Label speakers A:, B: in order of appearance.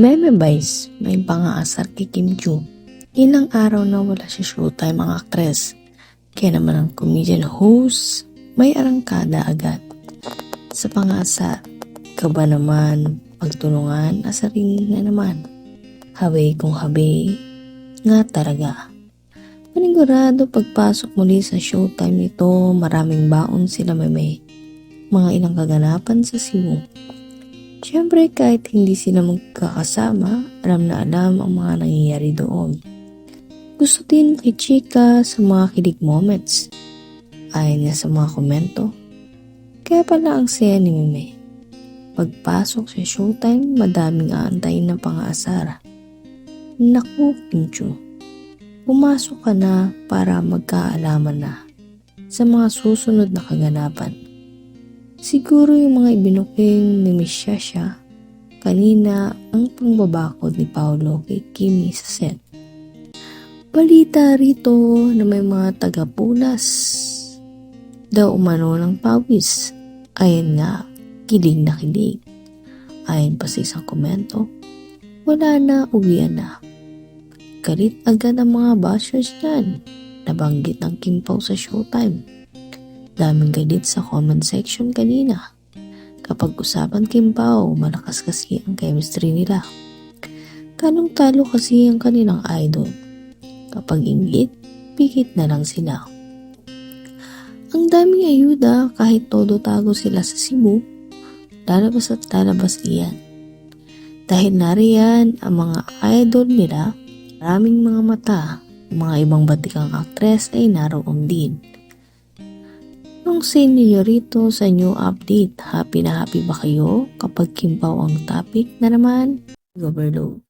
A: Meme Vice, may pangaasar kay Kim Joo. Ilang araw na wala si showtime ang aktres. Kaya naman ang comedian host, may arangkada agad. Sa pangaasar, kaba naman, pagtulungan, asarin na naman. Habi kung habi, nga talaga. Panigurado pagpasok muli sa showtime nito, maraming baon sila may may mga ilang kaganapan sa Cebu. Siyempre kahit hindi sila magkakasama, alam na alam ang mga nangyayari doon. Gusto din kay Chika sa mga kilig moments. Ayon niya sa mga komento. Kaya pala ang saya ni Meme. Pagpasok sa showtime, madaming aantayin ng pang-aasara. Naku, Pincho. Pumasok ka na para magkaalaman na sa mga susunod na kaganapan. Siguro yung mga ibinuking ni Miss Shasha kanina ang pangbabakod ni Paolo kay Kimi sa set. Balita rito na may mga tagapulas daw umano ng pawis. Ayon nga, kilig na kilig. Ayon pa sa isang komento, wala na, uwian na. Galit agad ang mga bashers dyan. Nabanggit ng Kim Pao sa showtime. Daming galit sa comment section kanina. Kapag usapan Kim Pao, malakas kasi ang chemistry nila. Tanong talo kasi ang kanilang idol. Kapag inggit, pikit na lang sila. Ang daming ayuda kahit todo tago sila sa Cebu, lalabas at lalabas iyan. Dahil nariyan ang mga idol nila, maraming mga mata, mga ibang batikang aktres ay naroon din. Nung scene ninyo rito sa new update, happy na happy ba kayo kapag kimpaw ang topic na naman? Overload.